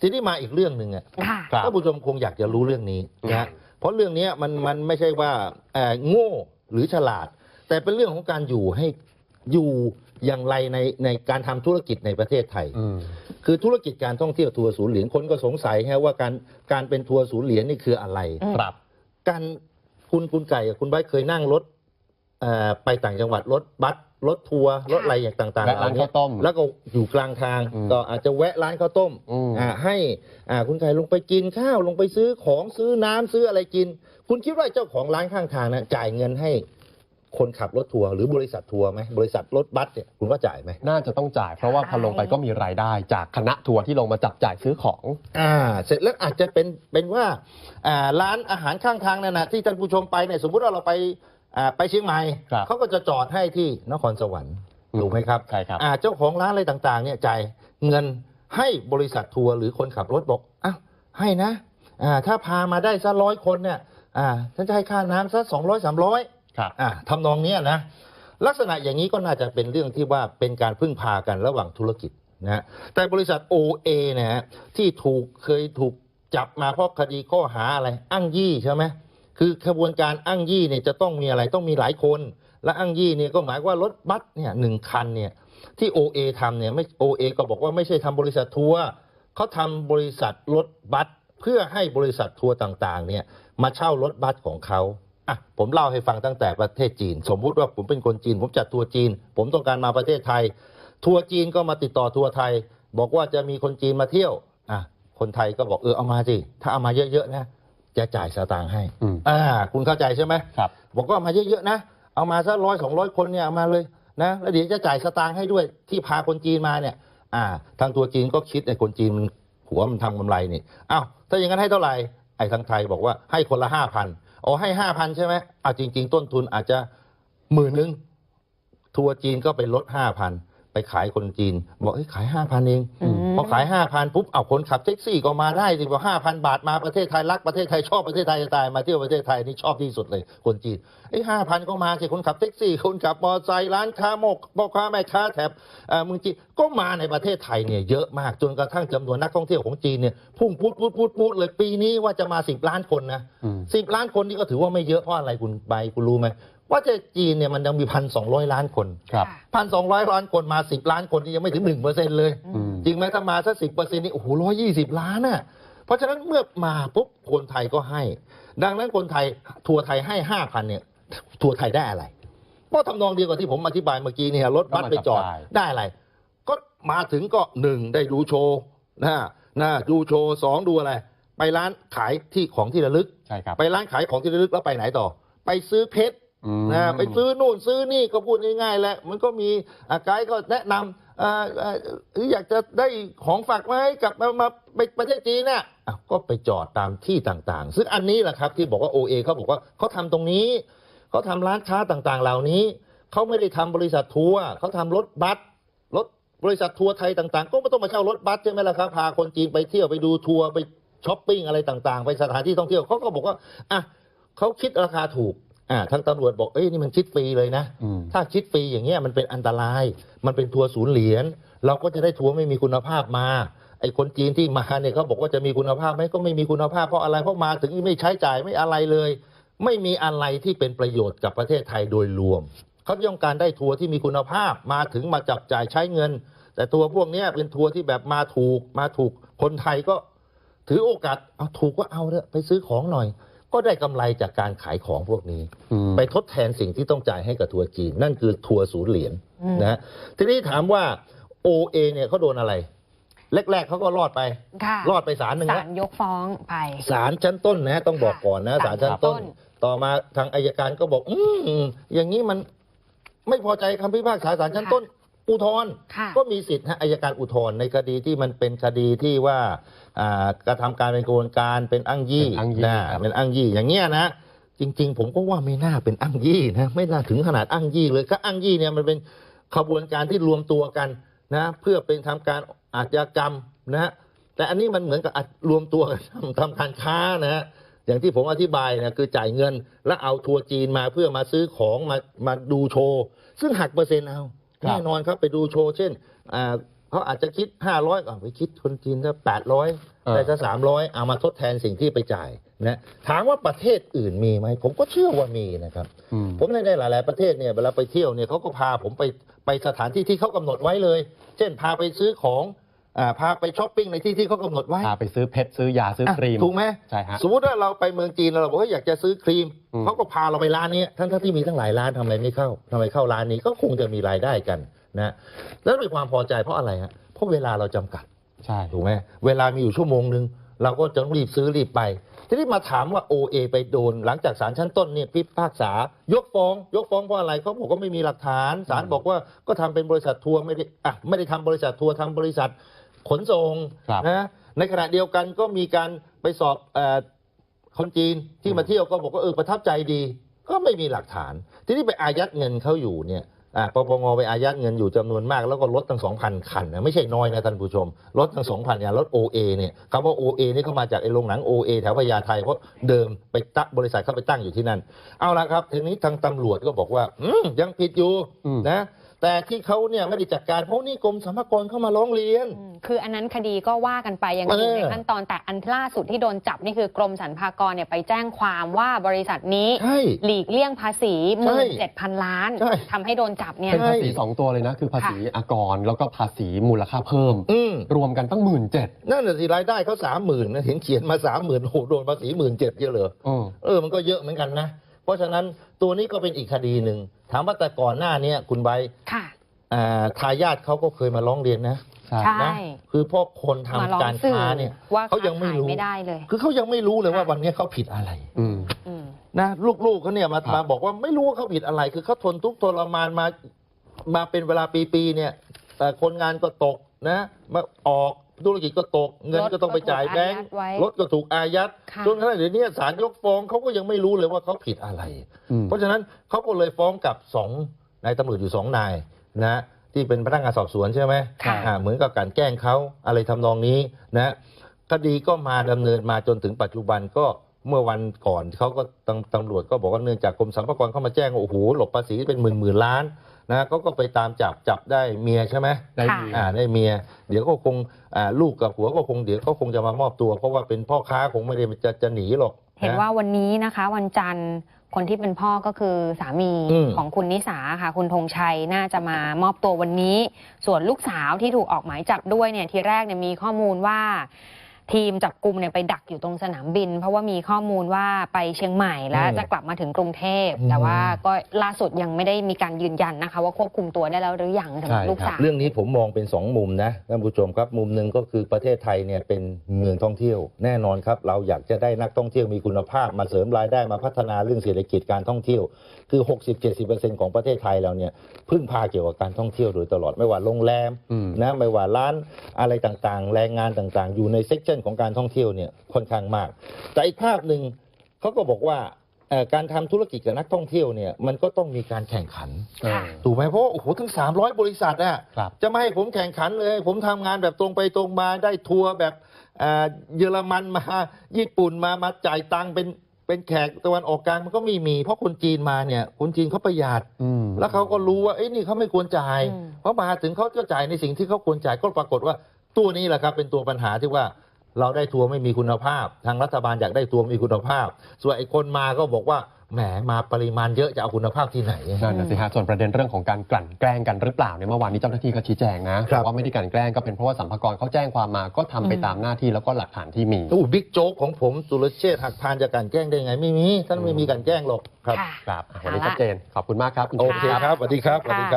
ทีนี้มาอีกเรื่องหนึ่งอะค่ะครับท่านผู้ชมคงอยากจะรู้เรื่องนี้นะฮะเพราะเรื่องเนี้ยมันมันไม่ใช่ว่าเอ่อโง่หรือฉลาด แต่เป็นเรื่องของการอยู่ให้อยู่อย่างไรในในการทำธุรกิจในประเทศไทยอืมคือธุรกิจการท่องเที่ยวทัวร์ศูนย์เหรียญคนก็สงสัยฮะว่าการการเป็นทัวร์ศูนย์เหรียญนี่คืออะไรอืมครับการคุณคุณไก่กับคุณไบร์ทเคยนั่งรถเอ่อไปต่างจังหวัดรถบัส รถทัวร์รถอะไรอย่างต่างๆแวะร้านเหล่ข้าวต้มแล้วก็อยู่กลางทางอืมก็อาจจะแวะร้านข้าวต้มอืมอ่าให้อ่าคุณไก่ลงไปกินข้าวลงไปซื้อของซื้อน้ำซื้ออะไรกิน คุณคิดว่าเจ้าของร้านข้างทางนะจ่ายเงินให้คนขับรถทัวร์หรือบริษัททัวร์ไหมบริษัทรถบัสเนี่ยคุณว่าจ่ายไหมน่าจะต้องจ่ายเพราะว่าพอลงไปก็มีรายได้จากคณะทัวร์ที่ลงมาจับจ่ายซื้อของอ่าเสร็จแล้วอาจจะเป็นเป็นว่าอ่าร้านอาหารข้างทางนั่นนะที่ท่านผู้ชมไปเนี่ยสมมุติว่าเราไปอ่า ไปเชียงใหม่ครับเขาก็จะจอดให้ที่นครสวรรค์ถูกไหมครับใช่ครับอ่าเจ้าของร้านอะไรต่างๆเนี่ยจ่ายเงินให้บริษัททัวร์หรือคนขับรถบอกอ้าวให้นะอ่าถ้าพามาได้สักร้อยคนเนี่ยอ่าฉันจะให้ค่าน้ำสักสองร้อยสามร้อยครับอ่าทำนองเนี้ยนะลักษณะอย่างนี้ก็น่าจะเป็นเรื่องที่ว่าเป็นการพึ่งพากันระหว่างธุรกิจนะฮะแต่บริษัท OA นะฮะที่ถูกเคยถูกจับมาเพราะคดีข้อหาอะไรอ้างยี่ใช่ไหม คือขบวนการอ้างยี่เนี่ยจะต้องมีอะไรต้องมีหลายคน และอ้างยี่เนี่ยก็หมายว่ารถบัสเนี่ยหนึ่งคันเนี่ยที่ OA ทำเนี่ยไม่ OA ก็บอกว่าไม่ใช่ทำบริษัททัวร์เขาทำบริษัทรถบัสเพื่อให้บริษัททัวร์ต่างๆเนี่ยมาเช่ารถบัสของเขาอะผมเล่าให้ฟังตั้งแต่ประเทศจีน สมมุติว่าผมเป็นคนจีน ผมจัดทัวร์จีน ผมต้องการมาประเทศไทย ทัวร์จีนก็มาติดต่อทัวร์ไทย บอกว่าจะมีคนจีนมาเที่ยวอะคนไทยก็บอกเออเอามาสิถ้าเอามาเยอะๆนะ จะจ่ายสตางค์ให้อืมอ่าคุณเข้าใจใช่ไหมครับบอกว่าเอามาเยอะๆนะ เอามาสักร้อยสองร้อยคนเนี่ยเอามาเลยนะแล้วเดี๋ยวจะจ่ายสตางค์ให้ด้วยที่พาคนจีนมาเนี่ย อ่า ทางตัวจีนก็คิดไอ้คนจีนมันหัวมันทำกำไรนี่อ้าวถ้าอย่างนั้นให้เท่าไหร่ไอ้ทางไทยบอกว่าให้คนละห้าพันอ๋อให้ห้าพันใช่ไหมอ้าวจริง ๆ ต้นทุนอาจจะหมื่นหนึ่งทัวร์จีนก็ไปลดห้าพัน ไปขายคนจีน บอกเอ้ยขายห้าพันเองอืมพอขายห้าพันปุ๊บเอาคนขับแท็กซี่ก็มาได้สิบอกห้าพันบาทมาประเทศไทยรักประเทศไทยชอบประเทศไทยจะตายมาเที่ยวประเทศไทยนี่ชอบที่สุดเลยคนจีนไอ้ห้าพันก็มาสิคนขับแท็กซี่ คนขับมอเตอร์ไซค์ร้านค้าหมกพ่อค้าแม่ค้าแถบเอ่อเมืองจีนก็มาในประเทศไทยเนี่ยเยอะมากจนกระทั่งจำนวนนักท่องเที่ยวของจีนเนี่ยพุ่งพูดพูดพูดพูดเลยปีนี้ว่าจะมาสิบล้านคนนะอืมสิบล้านคนนี่ก็ถือว่าไม่เยอะเพราะอะไรคุณใบคุณรู้ไหม ว่าจะจีนเนี่ยมันยังมีพันสองร้อยล้านคนครับพันสองร้อยล้านคนมาสิบล้านคนนี่ยังไม่ถึงหนึ่งเปอร์เซ็นต์เลยอืมจริงไหมถ้ามาสักสิบเปอร์เซ็นต์นี่โอ้โหร้อยี่สิบล้านน่ะเพราะฉะนั้นเมื่อมาปุ๊บคนไทยก็ให้ ดังนั้นคนไทยทัวร์ไทยให้ห้าพันเนี่ยทัวร์ไทยได้อะไรก็ทำนองเดียวกับที่ผมอธิบายเมื่อกี้เนี่ยรถบัสไปจอดก็มาจับจ่ายได้อะไร ก็มาถึงก็หนึ่งได้ดูโชว์นะนะดูโชว์สองดูอะไร ไปร้านขายที่ของที่ระลึกใช่ครับไปร้านขายของที่ระลึกแล้วไปไหนต่อ ไปซื้อเพชรอืม นะไปซื้อนู่นซื้อนี่ก็พูดง่ายๆแหละมันก็มีอาไกด์ก็แนะนำอ่าอ่าหรืออยากจะได้ของฝากไว้กลับมามาไปประเทศจีนน่ะอะก็ไปจอดตามที่ต่างๆ ซึ่งอันนี้แหละครับที่บอกว่า OA เขาบอกว่าเขาทำตรงนี้เขาทำร้านค้าต่างๆ เหล่านี้เขาไม่ได้ทำบริษัททัวร์เขาทำรถบัสรถบริษัททัวร์ไทยต่างๆ ก็ไม่ต้องมาเช่ารถบัสใช่ไหมล่ะครับพาคนจีนไปเที่ยวไปดูทัวร์ไปช้อปปิ้งอะไรต่างๆ ไปสถานที่ท่องเที่ยวเขาก็บอกว่าอะเขาคิดราคาถูกอ่า ทางตำรวจบอกเอ้ยนี่มันคิดฟรีเลยนะอืมถ้าคิดฟรีอย่างเงี้ยมันเป็นอันตราย มันเป็นทัวร์ศูนย์เหรียญเราก็จะได้ทัวร์ไม่มีคุณภาพมาไอ้คนจีนที่มาเนี่ยเขาบอกว่าจะมีคุณภาพไหมก็ไม่มีคุณภาพเพราะอะไรเพราะมาถึงไม่ใช้จ่ายไม่อะไรเลย ไม่มีอะไรที่เป็นประโยชน์กับประเทศไทยโดยรวมเขาต้องการได้ทัวร์ที่มีคุณภาพมาถึงมาจับจ่ายใช้เงิน แต่ทัวร์พวกเนี้ยเป็นทัวร์ที่แบบมาถูกมาถูกคนไทยก็ ถือโอกาสเอาถูกก็เอาเถอะไปซื้อของหน่อย ก็ได้กำไรจากการขายของพวกนี้อืมไปทดแทนสิ่งที่ต้องจ่ายให้กับทัวร์จีน นั่นคือทัวร์ศูนย์เหรียญอืมนะฮะทีนี้ถามว่า OA เนี่ยเขาโดนอะไร แรก ๆเขาก็รอดไปค่ะรอดไปศาลหนึ่งศานะลยกฟ้องไปศาลชั้นต้นนะต้องบอกก่อนนะศาลชั้นต้นศาลชั้นต้น ต่อมาทางอายการก็บอกอืมอย่างนี้มันไม่พอใจคำพิพากษาศาลชั้นต้นอุทธรณ์ค่ะก็มีสิทธิ์ฮะอายการอุทธรณ์ในคดีที่มันเป็นคดีที่ว่าอ่า กระทำการเป็นกระบวนการเป็นอ้างยี่เป็นอ้างยี่นะครับเป็นอ้างยี่อย่างเงี้ยนะจริง ๆ ผมก็ว่าไม่น่าเป็นอ้างยี่นะไม่น่าถึงขนาดอ้างยี่เลยก็อ้างยี่เนี่ยมันเป็นขบวนการที่รวมตัวกันนะเพื่อเป็นทำการอาชญากรรมนะฮะแต่อันนี้มันเหมือนกับอะรวมตัวกันทำทำการค้านะฮะอย่างที่ผมอธิบายนะคือจ่ายเงิน แล้วเอาทัวร์จีนมาเพื่อมาซื้อของมามาดูโชว์ ซึ่งหักเปอร์เซ็นต์เอาครับแน่นอนครับไปดูโชว์เช่นอ่า เขาอาจจะคิด500อะไปคิดคนจีนถ้า800เออได้ถ้า300เอามาทดแทนสิ่งที่ไปจ่ายนะถามว่าประเทศอื่นมีไหมผมก็เชื่อว่ามีนะครับอืมผมในในหลาย ๆประเทศเนี่ยเวลาไปเที่ยวเนี่ยเขาก็พาผมไปไปสถานที่ที่เขากำหนดไว้เลย เช่นพาไปซื้อของอ่าพาไปช้อปปิ้งในที่ที่เขากำหนดไว้ พาไปซื้อเพชรซื้อยาซื้อครีมะถูกไหมใช่ฮะสมมติว่าเราไปเมืองจีนเราบอกว่าอยากจะซื้อครีมอืมเขาก็พาเราไปร้านนี้ทั้งๆที่มีทั้งหลายร้านทำอะไรไม่เข้าทำไมเข้าร้านนี้ก็คงจะมีรายได้กัน นะแล้วมีความพอใจเพราะอะไรฮะเพราะเวลาเราจำกัดใช่ถูกไหมเวลามีอยู่ชั่วโมงหนึ่งเราก็จะรีบซื้อรีบไปทีนี้มาถามว่า OA ไปโดน หลังจากศาลชั้นต้นเนี่ยพิพากษายกฟ้อง ยกฟ้องเพราะอะไรเขาบอกว่าไม่มีหลักฐานศาลบอกว่าก็ทำเป็นบริษัททัวร์ไม่ได้อะไม่ได้ทำบริษัททัวร์ทำบริษัทขนส่งครับนะในขณะเดียวกันก็มีการไปสอบเออคนจีนที่มาเที่ยวก็บอกว่าเออประทับใจดี ก็ไม่มีหลักฐาน ทีนี้ไปอายัดเงินเขาอยู่เนี่ยอ่า ปปงไปอายัดเงินอยู่จำนวนมาก แล้วก็รถตั้งสองพันคันนะไม่ใช่น้อยนะท่านผู้ชมรถตั้งสองพันอย่างรถ OA เนี่ยคำว่า OA นี่เขามาจากไอ้โรงหนัง OA แถวพญาไทเพราะเดิมไปตั้งบริษัทเขาไปตั้งอยู่ที่นั่น เอาละครับ ทีนี้ทางตำรวจก็บอกว่าอืมยังผิดอยู่อืมนะ แต่ที่เขาเนี่ยไม่ได้จัดการเพราะนี่กรมสรรพากรเข้ามาร้องเรียน อืมคืออันนั้นคดีก็ว่ากันไปยังอยู่เออในขั้นตอนแต่อันล่าสุดที่โดนจับนี่คือกรมสรรพากรเนี่ยไปแจ้งความว่าบริษัทนี้ ใช่ หลีกเลี่ยงภาษีหใช่มื่นเจ็ดพันล้านใช่ ทำให้โดนจับเนี่ย เป็นภาษีสองตัวเลยนะ คือภาษีอากร แล้วก็ภาษีมูลค่าเพิ่ม อืมรวมกันตั้งหมื่นเจ็ดนั่นแหละสิรายได้เขาสามหมื่นนะเห็นเขียนมาสามหมื่นโอ้โหโดนภาษีหมื่นเจ็ดเยอะเลยเออมันก็เยอะเหมือนกันนะ เพราะฉะนั้นตัวนี้ก็เป็นอีกคดีหนึ่ง ถามว่าแต่ก่อนหน้าเนี้คุณใบร์ทค่ะอ่าทายาทเขาก็เคยมาร้องเรียนนะใช่ใช่นะคือพวกคนทำมาร้องการสื่อค้าเนี่ยว่าเขายังไม่รู้ขายไม่ได้เลยคือเขายังไม่รู้เลยว่าค่ะวันนี้เขาผิดอะไรอืมอืมนะลูกๆเขาเนี่ยมาครับมาบอกว่าไม่รู้ว่าเขาผิดอะไร คือเขาทนทุกข์ทรมานมามาเป็นเวลาปีๆเนี่ย แต่คนงานก็ตกนะมาออก ธุรกิจก็ตกเงินก็ต้องไปจ่ายแบงก์รถก็ถูกอายัดไว้รถก็ถูกอายัดค่ะจนขณะเดี๋ยวนี้ศาลยกฟ้องเขาก็ยังไม่รู้เลยว่าเขาผิดอะไรอืมเพราะฉะนั้นเขาก็เลยฟ้องกับสองนายตำรวจอยู่สองนายนะที่เป็นพนักงานสอบสวนใช่ไหมค่ะอ่าเหมือนกับการแกล้งเขาอะไรทำนองนี้นะคดีก็มาดำเนินมาจนถึงปัจจุบันก็เมื่อวันก่อนเขาก็ตำตำรวจก็บอกว่าเนื่องจากกรมสรรพากรเข้ามาแจ้งว่าโอ้โหหลบภาษีเป็นหมื่นหมื่นล้าน นะเขาก็ไปตามจับจับได้เมียใช่ไหมได้ค่ะดีอ่าได้เมีย เดี๋ยวก็คงอ่าลูกกับผัวก็คงเดี๋ยวเขาคงจะมามอบตัว เพราะว่าเป็นพ่อค้าคงไม่ได้จะจะหนีหรอก เห็นว่าวันนี้นะคะ วันจันทร์คนที่เป็นพ่อก็คือสามีอืมของคุณนิสาค่ะ คุณธงชัยน่าจะมามอบตัววันนี้ ส่วนลูกสาวที่ถูกออกหมายจับด้วยเนี่ยทีแรกเนี่ยมีข้อมูลว่า ทีมจับกลุ่มเนี่ยไปดักอยู่ตรงสนามบิน เพราะว่ามีข้อมูลว่าไปเชียงใหม่แล้วอืมจะกลับมาถึงกรุงเทพอืมแต่ว่าก็ล่าสุดยังไม่ได้มีการยืนยันนะคะ ว่าควบคุมตัวได้แล้วหรือยังสำหรับใช่ลูกครับสาวเรื่องนี้ผมมองเป็นสองมุมนะท่านผู้ชมครับมุมหนึ่งก็คือประเทศไทยเนี่ยเป็นเมืองท่องเที่ยว แน่นอนครับ เราอยากจะได้นักท่องเที่ยวมีคุณภาพมาเสริมรายได้มาพัฒนาเรื่องเศรษฐกิจการท่องเที่ยว คือ 60-70%ของประเทศไทยเราเนี่ยพึ่งพาเกี่ยวกับการท่องเที่ยวโดยตลอดไม่ว่าโรงแรมอืมนะไม่ว่าร้านอะไรต่างๆ แรงงานต่างๆ อยู่ในเซกชันของการท่องเที่ยวเนี่ยค่อนข้างมาก แต่อีกภาพหนึ่งเขาก็บอกว่าเอ่อการทำธุรกิจกับนักท่องเที่ยวเนี่ยมันก็ต้องมีการแข่งขันค่ะถูกไหมเพราะว่าโอ้โหทั้ง 300 บริษัทอะครับจะไม่ให้ผมแข่งขันเลย ผมทำงานแบบตรงไปตรงมาได้ทัวร์แบบเอ่อเยอรมันมาญี่ปุ่นมามาจ่ายตังค์เป็นเป็นแขกตะวันออกกลางมันก็ไม่มี เพราะคนจีนมาเนี่ยคนจีนเขาประหยัดอืมแล้วเขาก็รู้ว่าเอ้ยนี่เขาไม่ควรจ่ายอืมเพราะมาถึงเขาจะจ่ายในสิ่งที่เขาควรจ่ายก็ปรากฏว่าตัวนี้แหละครับเป็นตัวปัญหาที่ว่า เราได้ทัวร์ไม่มีคุณภาพ ทางรัฐบาลอยากได้ทัวร์มีคุณภาพ ส่วนไอ้คนมาก็บอกว่าแหมมาปริมาณเยอะจะเอาคุณภาพที่ไหนนั่นนะสิฮะส่วนประเด็นเรื่องของการกลั่นแกล้งกันหรือเปล่าเนี่ยเมื่อวานนี้เจ้าหน้าที่ก็ชี้แจงนะครับว่าไม่ได้กลั่นแกล้งก็เป็นเพราะว่าสัมภากระเขาแจ้งความมาก็ทำไปอืมตามหน้าที่แล้วก็หลักฐานที่มีตู้บิ๊กโจ๊กของผมสุรเชษฐ์หักพานจะกลันแกล้งได้ไงไม่มีท่านไม่มีกลันแกล้งหรอกครับค่ะครับวันนี้เอาละชัดเจนขอบคุณมากครับณโอชูวิทเคย์ครับสวัสดีครับสวัสดีครับ